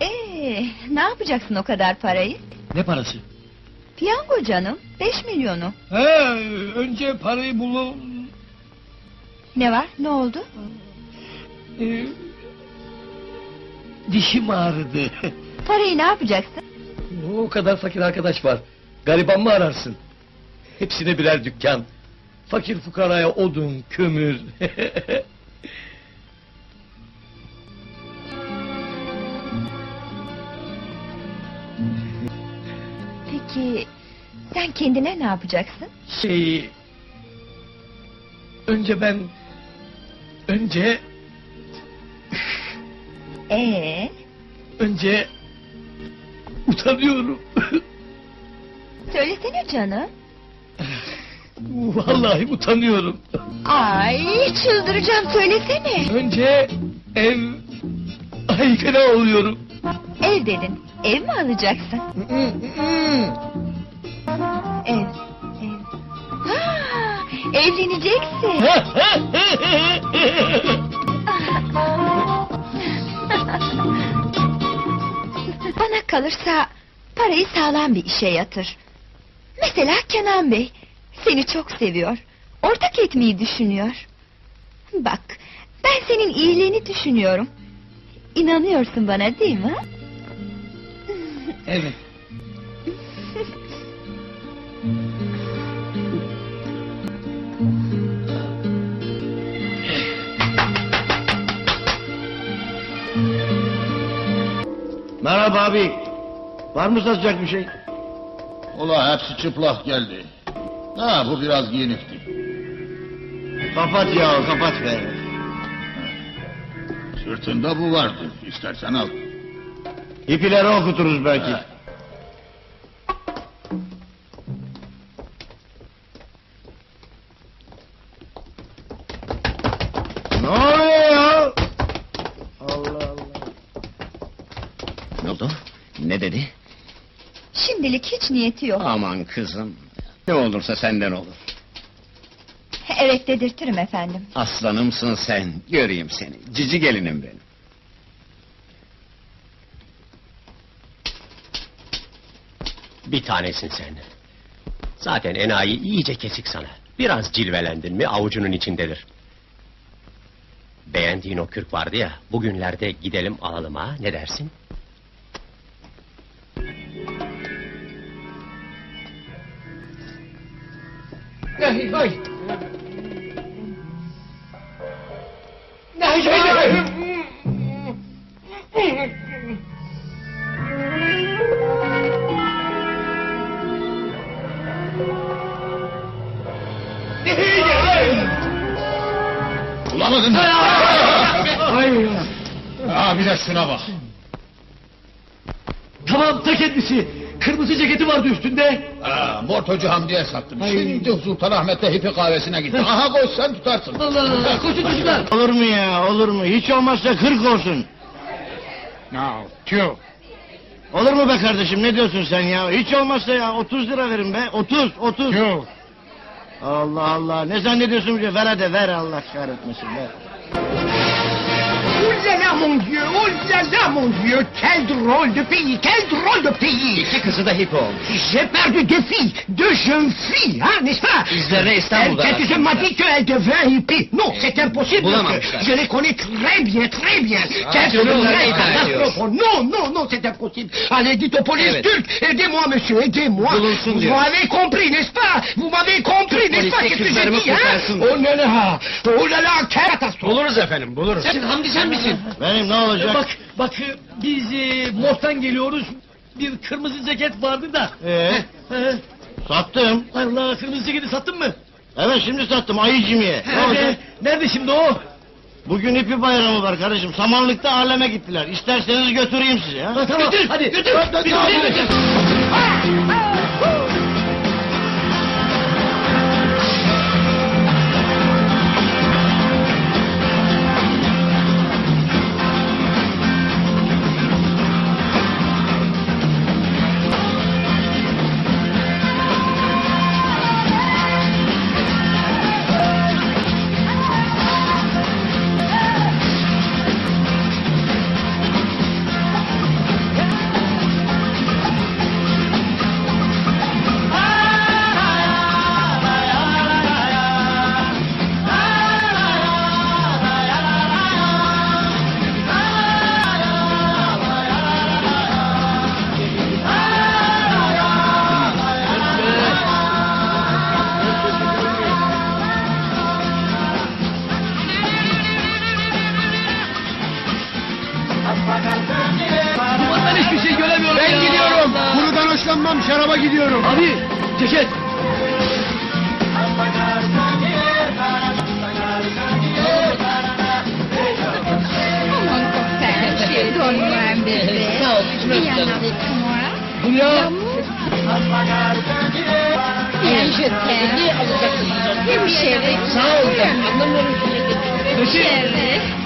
Ee, ne yapacaksın o kadar parayı? Ne parası? Piyango canım, beş milyonu. He, önce parayı bulun. Ne var, ne oldu? Ee, dişim ağrıdı. Parayı ne yapacaksın? o kadar fakir arkadaş var. Gariban mı ararsın? Hepsine birer dükkan. Fakir fukaraya odun, kömür. Peki, sen kendine ne yapacaksın? şey... Önce ben... Önce... Ee, Önce... Utanıyorum. söylesene canım. Vallahi utanıyorum. Ay, çıldıracağım, söylesene. Önce ev... Ay fena oluyorum. Ev dedin, ev mi alacaksın? Ev, ev. Ha, evleneceksin. Bana kalırsa parayı sağlam bir işe yatır. Mesela Kenan Bey seni çok seviyor. Ortak etmeyi düşünüyor. Bak ben senin iyiliğini düşünüyorum. İnanıyorsun bana değil mi? Evet. Merhaba abi. Var mı satacak bir şey? Ula hepsi çıplak geldi. Ha bu biraz giyinikti. Kapat ya kapat be. Sırtında bu vardı. İstersen al. İpileri okuturuz belki. Ha. Ne oluyor ya? Allah Allah. Ne oldu? Ne dedi? Şimdilik hiç niyeti yok. Aman kızım. Ne olursa senden olur. Evet dedirtirim efendim. Aslanımsın sen. Göreyim seni. Cici gelinim benim. Bir tanesin sen. Zaten enayi iyice kesik sana. Biraz cilvelendin mi avucunun içindedir. Beğendiğin o kürk vardı ya, bugünlerde gidelim alalım ha, ne dersin? Ay, ay. Ay, ay, ay. Bulamadın mı? Ay. Ha bir de şuna bak. Tamam ta kendisi. Kırmızı ceketi vardı üstünde. Ha, Mortocu Hamdi'ye sattım. Şimdi Sultanahmet'te hipi kahvesine gitti. Aha koş sen tutarsın. Allah Allah. Koşun çocuklar. Olur mu ya olur mu? Hiç olmazsa kırk olsun. Ya tüyo. Olur mu be kardeşim ne diyorsun sen ya? Hiç olmazsa ya 30 lira verin be. 30 30. Tüyo. Allah Allah ne zannediyorsun? Ver hadi ver Allah kahretmesin ver. Oh là là, mon Dieu! Oh là là, mon Dieu! Quel drôle de pays! Quel drôle de pays! Da hip olmuş. J'ai perdu deux filles, deux jeunes filles, hein, n'est-ce pas? İstanbul'da Quelqu'un m'a dit qu'elles devenaient hippies. Non, c'est impossible. Je les connais très bien, très bien. À gidiyor? propos. Non, non, non, c'est impossible. Allez, dites aux polices Evet. turques, aidez-moi, monsieur, aidez-moi. Vous m'avez compris, n'est-ce pas? Vous m'avez compris, n'est-ce pas? Qu'est-ce que j'ai dit, hein? Oh là là! Oh là là, quelle catastrophe! Buluruz efendim, buluruz. Sen Hamdi sen misin? Benim ne olacak? Bak bak biz e, Mort'tan geliyoruz. Bir kırmızı ceket vardı da. Ee, He. sattım. Allah kırmızı ceketi sattın mı? Evet şimdi sattım ayı cimiye. Ne Nerede? olacak? Nerede şimdi o? Bugün ipi bayramı var kardeşim. Samanlıkta aleme gittiler. İsterseniz götüreyim sizi. Ha? Ha, tamam. Götür, hadi. götür, Hadi, götür, hadi, götür. Avec moi. Bu ya. Viens, je t'aime. Chérie. Sağ ol. Anlamıyorum. Beşir. Chérie.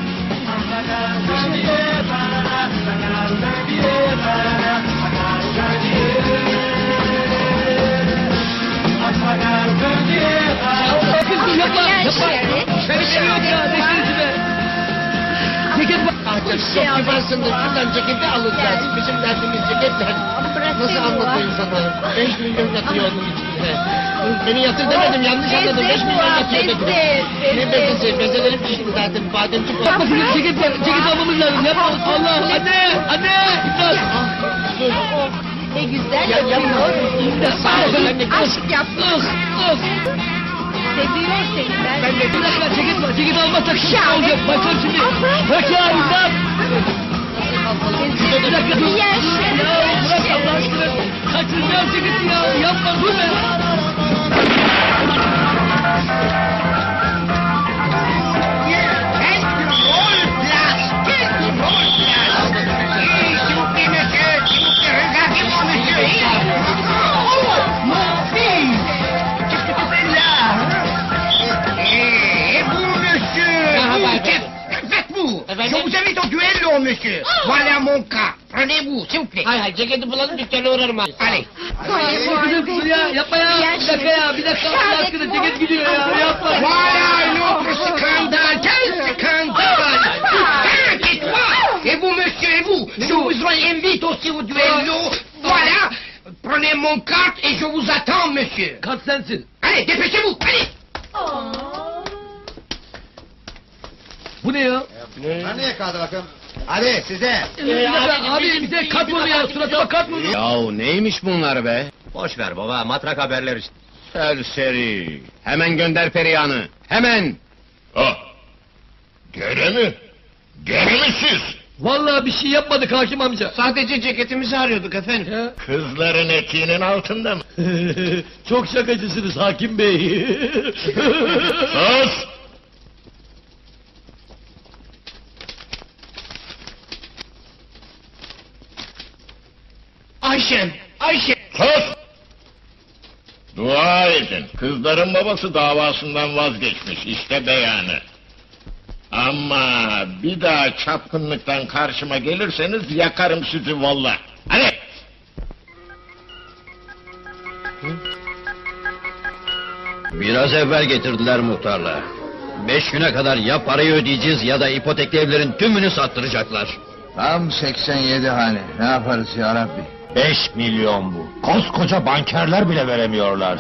Çok kibarsındır. Şuradan ceketi alacağız. Bizim derdimiz ceketler. Nasıl anlatayım sana? 5 milyon yatıyor onun içinde. Beni yatır demedim yanlış anladım. 5 milyon yatıyor dedim. Ne bezesi? Bezelerim şimdi zaten. Bademcik var. şunu ceket var. Ceket almamız lazım. Yapma. Allah. Anne. Anne. İmdat. Ne güzel Ya yapıyor. Sağ ol. Aşk yapma. Ih. Ih. Seviyor seni ben. Ben de Bir dakika ceket var. Ceket almazsak şimdi ne olacak? Baksana şimdi. Bırak ya Prenez-vous, s'il vous plaît. Hay hay ceketi bulalım dükkana uğrarım abi. Allez. Kızım dur ya. Yapma ya. Bir dakika ya. Bir dakika. Allah aşkına ceket gidiyor ya. Yapma. Un autre scandale. Quel scandale Hein, tais-toi Et vous, monsieur, et vous Je vous invite aussi au duello. Voilà. Prenez mon carte et je vous attends, monsieur. Kat sensin. Allez, dépêchez-vous, allez Bu ne ya? Hani yakaladı bakın? Hadi size. Bir dakika, abi bize kat vurdu ya. Suratıma kat vurdu. Yahu neymiş bunlar be? Boş ver baba matrak haberler işte. Serseri. Hemen gönder Perihan'ı. Hemen. Ha. Gene mi? Gene mi siz? Vallahi bir şey yapmadık hakim amca. Sadece ceketimizi arıyorduk efendim. Ya. Kızların etiğinin altında mı? Çok şakacısınız hakim bey. Sus! Ayşem, Ayşem. Sus! Dua edin. Kızların babası davasından vazgeçmiş. İşte beyanı. Ama bir daha çapkınlıktan karşıma gelirseniz yakarım sizi valla. Hadi! Biraz evvel getirdiler muhtarla. Beş güne kadar ya parayı ödeyeceğiz ya da ipotekli evlerin tümünü sattıracaklar. Tam 87 hane. Ne yaparız ya Rabbi? 5 milyon bu. Koskoca bankerler bile veremiyorlar.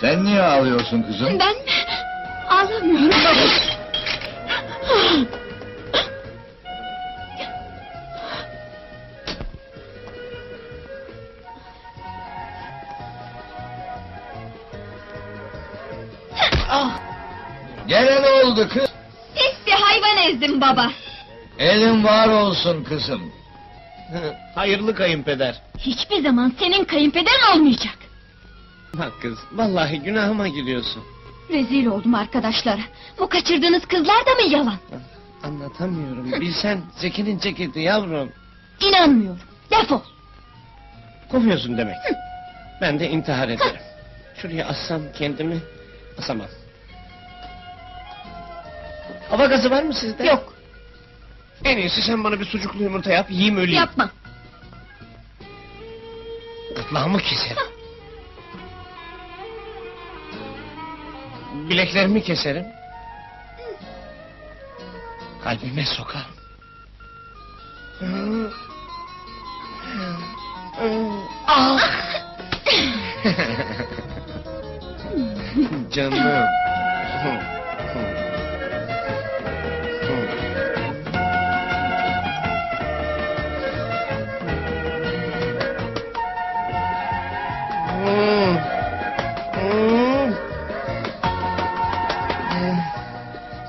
Sen niye ağlıyorsun kızım? Ben ağlamıyorum. Gene ne oldu kız? Pis bir hayvan ezdim baba. Elin var olsun kızım. Hayırlı kayınpeder. Hiçbir zaman senin kayınpederin olmayacak. Bak kız vallahi günahıma giriyorsun. Rezil oldum arkadaşlara. Bu kaçırdığınız kızlar da mı yalan? Anlatamıyorum. Bilsen Zeki'nin ceketi yavrum. İnanmıyorum. Defol. Kovuyorsun demek. Ben de intihar ederim. Şuraya assam kendimi asamam. Hava gazı var mı sizde? Yok En iyisi sen bana bir sucuklu yumurta yap yiyeyim öleyim. yapma. Gırtlağımı keserim. Bileklerimi keserim. Kalbime sokarım. Ah! Canım.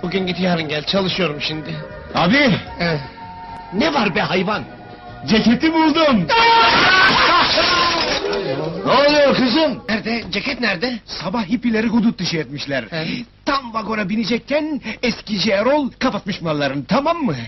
Bugün git yarın gel çalışıyorum şimdi. Abi! Eh, Ne var be hayvan? Ceketi buldum. Ne oluyor kızım? Nerede? Ceket nerede? Sabah hippileri hudut dışı etmişler. He. Tam vagona binecekken eskici Erol kapatmış mallarını tamam mı?